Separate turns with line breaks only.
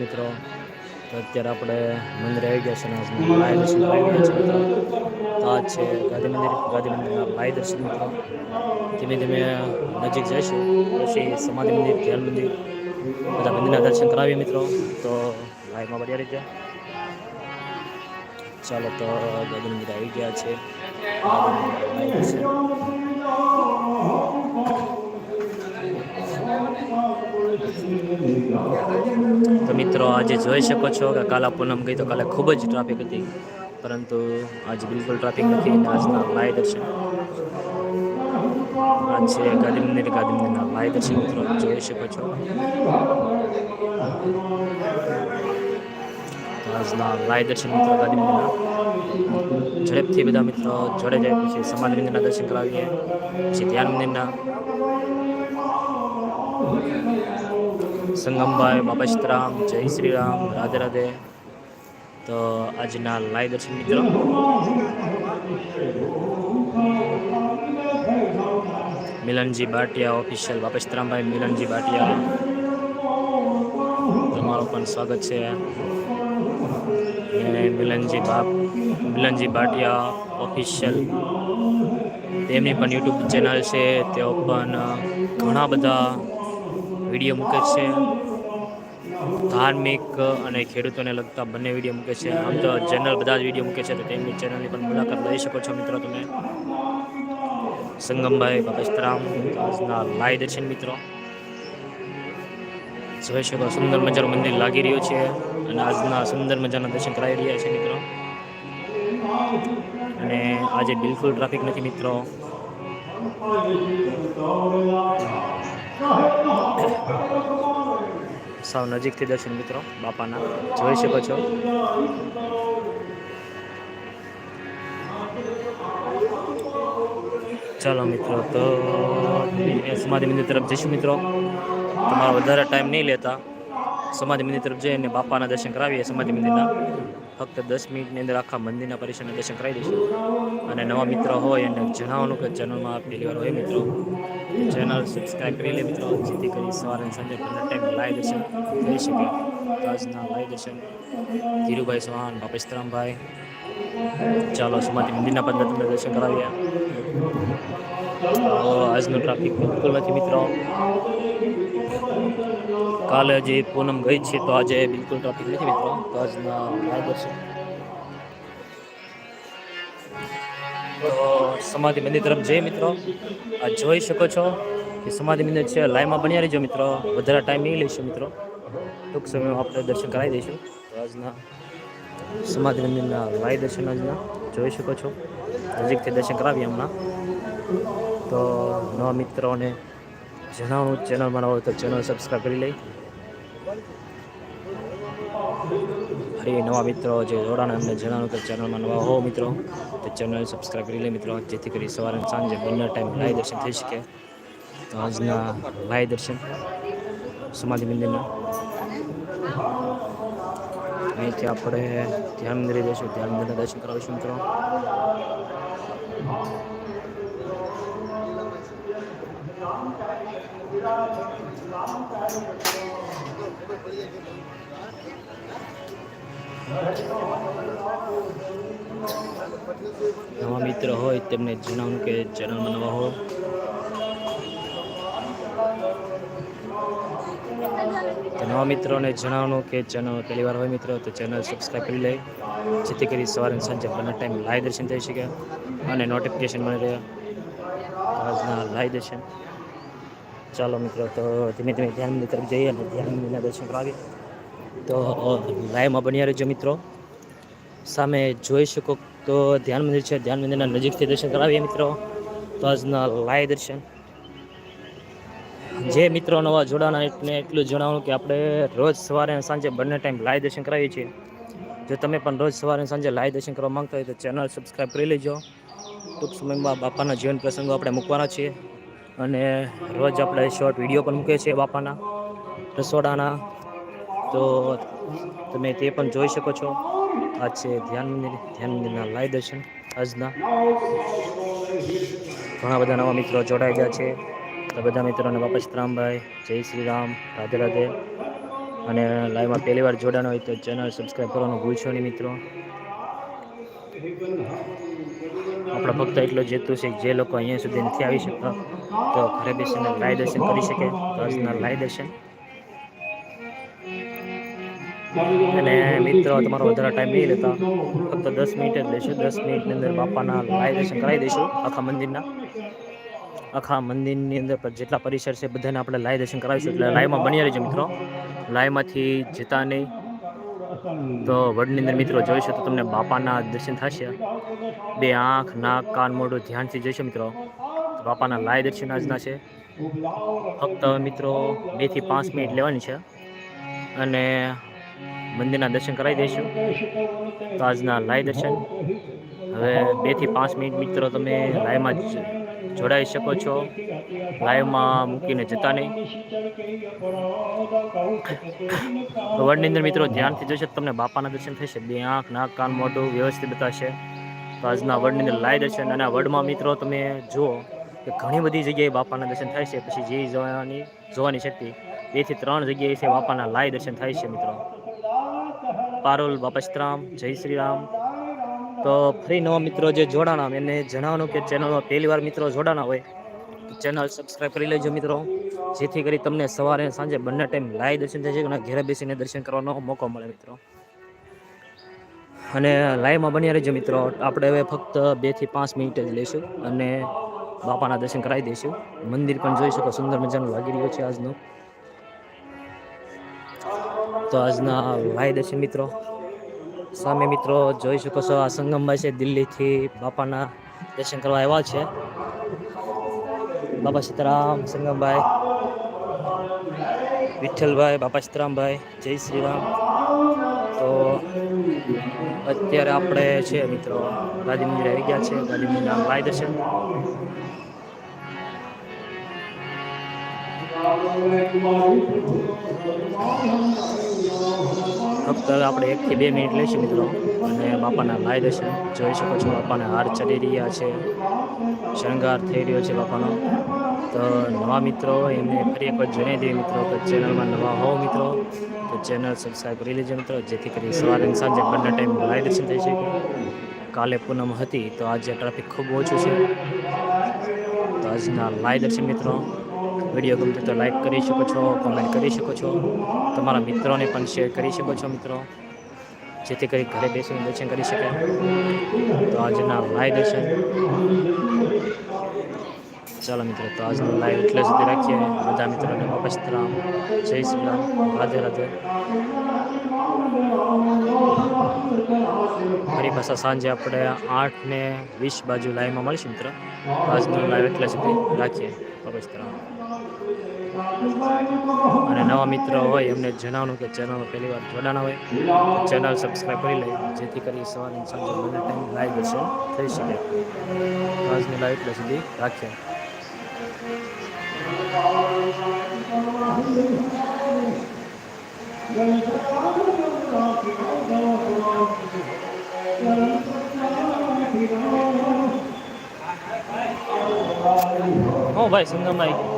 મિત્રો અત્યારે આપણે મંદિરે આવી ગયા છે અને લાય દર્શન ગયા છે મિત્રો. આ છે ગાંધી મંદિર, ગાંધી મંદિરના લાય દર્શન મિત્રો. ધીમે ધીમે નજીક જઈશું પછી સમાધિ મંદિર, ધ્યાન મંદિર, બધા મંદિરના દર્શન કરાવીએ મિત્રો. તો લાઈવમાં બધી રીતે ચાલો તો ગાંધી મંદિર આવી ગયા છે. તો મિત્રો આજે જોઈ શકો છો કે કાલા પૂનમ ગઈ તો કાલે ખૂબ જ ટ્રાફિક હતી. પરંતુ આજે બિલકુલ ટ્રાફિક નથી અને આજના લાય દર્શન. આ છે ગાંધી મંદિર ગાંધી મંદિરના લાય દર્શન મિત્રો, જોઈ શકો છો. આજના લાય દર્શન મિત્રો ગાંધી મંદિરના ઝડપથી બધા મિત્રો જોડે જાય, પછી સમાધિ મંદિરના દર્શન કરાવીએ. પછી ધ્યાન મંદિરના સંગમભાઈ બાપસ્તરામ જય શ્રી રામ રાધે રાધે. તો આજના લાઈવ દર્શન મિત્રો. મિલનજી બાટિયા ઓફિશિયલ બાપસ્તરામભાઈ મિલનજી બાટિયા. તમારું પણ સ્વાગત છે. અને મિલનજી બાપ, મિલનજી બાટિયા ઓફિશિયલ તેમની પણ યુટ્યુબ ચેનલ છે. તેઓ પણ ઘણા બધા વીડિયો મૂકે છે. ધાર્મિક અને ખેડૂતોને લગતા બંને વીડિયો મૂકે છે. આમ તો જનરલ બધા જ વીડિયો મૂકે છે. તો તેમની ચેનલની પણ મુલાકાત લઈ શકો છો મિત્રો તમે. સંગમભાઈ બાબેશરામ આજના લાઈ દર્શન મિત્રો. જોઈ શકો સુંદર મજાનું મંદિર લાગી રહ્યું છે અને આજના સુંદર મજાના દર્શન કરાવી રહ્યા છે મિત્રો. અને આજે બિલકુલ ટ્રાફિક નથી મિત્રો. સાવ નજીકથી દર્શન મિત્રો, બાપાના. જોઈ શકો છો. ચાલો મિત્રો, તો સમાધિ મંદિર તરફ જઈશું મિત્રો. તમારો વધારે ટાઈમ નહીં લેતા. સમાધિ મંદિર તરફ જઈને બાપાના દર્શન કરાવીએ. સમાધિ મંદિરના ફક્ત દસ મિનિટની અંદર આખા મંદિરના પરિસરના દર્શન કરાવી દઈશું. અને નવા મિત્રો હોય એને જણાવવાનું કે ચેનલમાં પહેલી વાર હોય મિત્રો ચેનલ સબસ્ક્રાઈબ કરી લે મિત્રો. જેથી કરી સવારે સાંજે પંદર ટાઈમ લાઈવ દર્શન કરી શકે. તો આજના લાઈવ દર્શન, ધીરુભાઈ ચૌહાણ બાપેશ્રામભાઈ ચાલો સમાધિ મંદિરના પંદર તમને દર્શન કરાવીએ. આજનો ટ્રાફિક બિલકુલ નથી મિત્રો. કાલે હજી પૂનમ ગઈ છે, તો આજે બિલકુલ ટ્રાફિક નથી મિત્રો. તો આજના લાઈવ છે. તો સમાધિ મંદિર તરફ જઈએ મિત્રો. આ જોઈ શકો છો કે સમાધિ મંદિર છે લાઈવમાં બન્યા રહીજો મિત્રો. વધારે ટાઈમ નહીં લઈશું મિત્રો. ટૂંક સમયમાં આપણે દર્શન કરાવી દઈશું. તો આજના સમાધિ મંદિરના લાઈ દર્શન આજના. જોઈ શકો છો. નજીકથી દર્શન કરાવીએ હમણાં. તો નવા મિત્રોને જણાવવાનું ચેનલમાં ન હોય તો ચેનલ સબસ્ક્રાઈબ કરી લઈ ફરી નવા મિત્રો, જે જોડાણા એમને જણાવ્યું તો ચેનલમાં નવા હો મિત્રો, તો ચેનલ સબસ્ક્રાઈબ કરી લે મિત્રો. જેથી કરી સવારે સાંજે બંને ટાઈમ લાઈવ દર્શન થઈ શકે. તો આજના લાઈવ દર્શન સમાધિ મંદિરના. અહીંથી આપણે ધ્યાન મંદિરે જઈશું. ધ્યાન મંદિરના દર્શન કરાવીશું મિત્રો. નવા મિત્ર હોય તેમને જણાવું કે ચેનલમાં નવા હો. નવા મિત્રોને જણાવવાનું કે ચેનલ પહેલી વાર હોય મિત્રો, તો ચેનલ સબસ્ક્રાઈબ કરી લે. જેથી કરી સવારે સાંજે બંને ટાઈમ લાઈવ દર્શન થઈ શકે અને નોટિફિકેશન મળી રહે. આજના લાઈવ દર્શન. ચાલો મિત્રો, તો ધીમે ધીમે ધ્યાન મંદિર તરફ જઈએ અને ધ્યાન મંદિરના દર્શન કરાવીએ. તો લાઈવમાં બન્યા રહેજો મિત્રો. સામે જોઈ શકો તો ધ્યાન મંદિર છે. ધ્યાન મંદિરના નજીકથી દર્શન કરાવીએ મિત્રો. તો આજના લાઈવ દર્શન. જે મિત્રો નવા જોડાના એટલે એટલું જણાવવાનું કે આપણે રોજ સવારે અને સાંજે બંને ટાઈમ લાઈવ દર્શન કરાવીએ છીએ. જો તમે પણ રોજ સવારે અને સાંજે લાઈવ દર્શન કરવા માંગતા હોય તો ચેનલ સબસ્ક્રાઈબ કરી લેજો. ટૂંક સમયમાં બાપાના જીવન પ્રસંગો આપણે મૂકવાના છીએ. અને રોજ આપણે શોર્ટ વીડિયો પણ મૂકીએ છીએ બાપાના, રસોડાના. તો તમે તે પણ જોઈ શકો છો. આ છે ધ્યાન મંદિર, ધ્યાન મંદિરના લાઈવ દર્શન આજના. ઘણા બધા નવા મિત્રો જોડાઈ ગયા છે. તો બધા મિત્રોને વાપસ રામભાઈ જય શ્રી રામ રાધે રાધે. અને લાઈવમાં પહેલી વાર જોડાનો હોય તો ચેનલ સબસ્ક્રાઈબ કરવાનું ભૂલશો નહીં મિત્રો. આપણો ભક્ત એટલો જેતું છે, જે લોકો અહીંયા સુધી નથી આવી શકતા તો ઘરે બેસીને લાઈવ દર્શન કરી શકે આજના લાઈવ દર્શન. અને મિત્રો, તમારો વધારે ટાઈમ નહીં લેતા, ફક્ત દસ મિનિટ જ લેશું, દસ મિનિટની અંદર બાપાના લાઈવ દર્શન કરાવી દઈશું, આખા મંદિરના. આખા મંદિરની અંદર જેટલા પરિસર છે, બધાને આપણે લાય દર્શન કરાવીશું, એટલે લાઈવમાં બની રહેજો મિત્રો. લાઈવમાંથી જતા નહીં. તો વડની અંદર મિત્રો જોઈશો તો તમને બાપાના દર્શન થશે. બે આંખ, નાક, કાન મોઢું ધ્યાનથી જોઈશો મિત્રો. બાપાના લાય દર્શન આજના છે. ફક્ત મિત્રો બેથી પાંચ મિનિટ લેવાની છે. અને મંદિરના દર્શન કરાવી દઈશું. તો આજના લાય દર્શન. હવે બેથી પાંચ મિનિટ મિત્રો તમે લાયમાં જ જોડાઈ શકો છો. લાઈવમાં મૂકીને જતા નહીં. વર્ડની અંદર મિત્રો ધ્યાનથી જોશે તમને બાપાના દર્શન થશે. બે આંખ, નાક, કાન મોઢું વ્યવસ્થિત બતાવશે. તો આજના વર્ડની અંદર લાઈ દર્શન અને આ વર્ડમાં મિત્રો તમે જુઓ કે ઘણી બધી જગ્યાએ બાપાના દર્શન થાય છે. પછી જે જોવાની જોવાની શક્તિ બેથી ત્રણ જગ્યાએ છે બાપાના લાય દર્શન થાય છે મિત્રો. પારોલ બાપસ્તરામ જય શ્રી રામ. તો ફરી નવા મિત્રો જે જોડાણા એને જણાવવાનું કે ચેનલમાં પહેલી વાર મિત્રો જોડાણા હોય ચેનલ સબસ્ક્રાઈબ કરી લેજો મિત્રો. જેથી કરી તમને સવારે સાંજે બંને ટાઈમ લાઈવ દર્શન થઈ જાય અને ઘરે બેસીને દર્શન કરવાનો મોકો મળે મિત્રો. અને લાઈવમાં બન્યા રહેજો મિત્રો. આપણે હવે ફક્ત બેથી પાંચ મિનિટ જ લઈશું અને બાપાના દર્શન કરાવી દઈશું. મંદિર પણ જોઈ શકો, સુંદર મજાનું લાગી રહ્યું છે આજનું. તો આજના લાઈવ દર્શન મિત્રો. સામે મિત્રો જોઈ શકો છો, આ સંગમભાઈ છે દિલ્હીથી બાપાના દર્શન કરવા આવ્યા છે. બાપા સીતારામ, સંગમભાઈ, વિઠ્ઠલભાઈ, બાપા સીતારામભાઈ, જય શ્રી રામ તો અત્યારે આપણે છે મિત્રો ગાંધી મંદિર આવી ગયા છે ગાંધી મંદિરના લાઈવ દર્શન ફક્ત આપણે એકથી બે મિનિટ લઈશું મિત્રો. અને બાપાના લાઈ દર્શન જોઈ શકો છો. બાપાના હાર ચડી રહ્યા છે. શણગાર થઈ રહ્યો છે બાપાનો. તો નવા મિત્રો, એમને ફરી એક વાર જણાવી દઈએ મિત્રો કે ચેનલમાં નવા હોવ મિત્રો. તો ચેનલ સબસ્ક્રાઈબ કરી લેજો મિત્રો. જેથી કરી સવારે સાંજે બંને ટાઈમ લાઈ દર્શન થઈ શકે. કાલે પૂનમ હતી, તો આજે ટ્રાફિક ખૂબ ઓછું છે. તો આજના લાઈ દર્શન મિત્રો. વીડિયો ગમતો તો લાઈક કરી શકો છો કોમેન્ટ કરી શકો છો. તમારા મિત્રોને પણ શેર કરી શકો છો, મિત્રો. જેથી કરી ઘરે બેસીને દર્શન કરી શકે. તો આજના લાઈવ દર્શન ચાલો મિત્રો, તો આજનો લાઈવ એટલે સુધી રાખીએ. બધા મિત્રોને વાપસ રામ જય શ્રી રામ. રાધે રાધે. ફરી પાછા સાંજે આપણે આઠ ને વીસ બાજુ લાઈવમાં મળીશું મિત્ર. આજનું લાઈવ એટલે સુધી રાખીએ વાપસ રામ અને નવા મિત્રો હોય એમને જણાવવાનું કે ચેનલમાં પહેલી વાર જોડાણા હોય ચેનલ સબસ્ક્રાઈબ કરી લે, જેથી કરી સવારે સાંજે બંને ટાઈમ લાઈવ દર્શન થઈ શકે. આજની લાઈવ એટલે સુધી રાખીએ. હો ભાઈ સંગમભાઈ